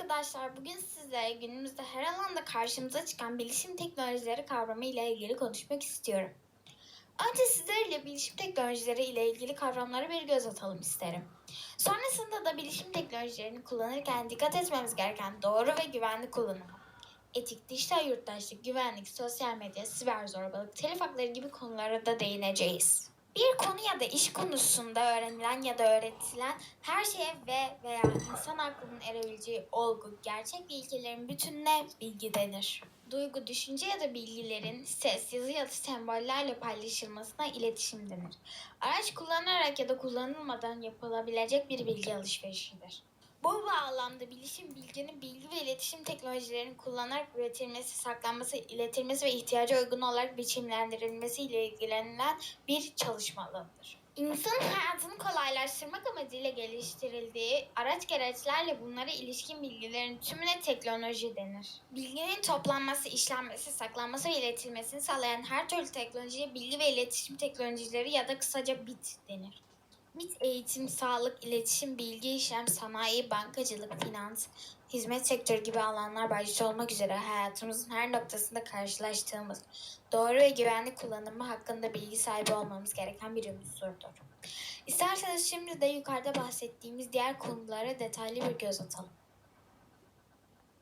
arkadaşlar, bugün sizlere günümüzde her alanda karşımıza çıkan bilişim teknolojileri kavramı ile ilgili konuşmak istiyorum. Önce sizlerle bilişim teknolojileri ile ilgili kavramlara bir göz atalım isterim. Sonrasında da bilişim teknolojilerini kullanırken dikkat etmemiz gereken doğru ve güvenli kullanımı. Etik, dijital yurttaşlık, güvenlik, sosyal medya, siber zorbalık, telif hakları gibi konulara da değineceğiz. Bir konu ya da iş konusunda öğrenilen ya da öğretilen her şeye ve veya insan aklının erebileceği olgu, gerçek ve ilkelerin bütününe bilgi denir. Duygu, düşünce ya da bilgilerin ses, yazı ya da sembollerle paylaşılmasına iletişim denir. Araç kullanarak ya da kullanılmadan yapılabilecek bir bilgi alışverişidir. Bu bağlamda bilişim bilginin bilgi iletişim teknolojilerini kullanarak üretilmesi, saklanması, iletilmesi ve ihtiyaca uygun olarak biçimlendirilmesi ile ilgilenilen bir çalışma alanıdır. İnsanın hayatını kolaylaştırmak amacıyla geliştirildiği araç gereçlerle bunlara ilişkin bilgilerin tümüne teknoloji denir. Bilginin toplanması, işlenmesi, saklanması ve iletilmesini sağlayan her türlü teknolojiye bilgi ve iletişim teknolojileri ya da kısaca BIT denir. MIT eğitim, sağlık, iletişim, bilgi işlem, sanayi, bankacılık, finans, hizmet sektörü gibi alanlar başta olmak üzere hayatımızın her noktasında karşılaştığımız doğru ve güvenli kullanımı hakkında bilgi sahibi olmamız gereken bir unsurdur. İsterseniz şimdi de yukarıda bahsettiğimiz diğer konulara detaylı bir göz atalım.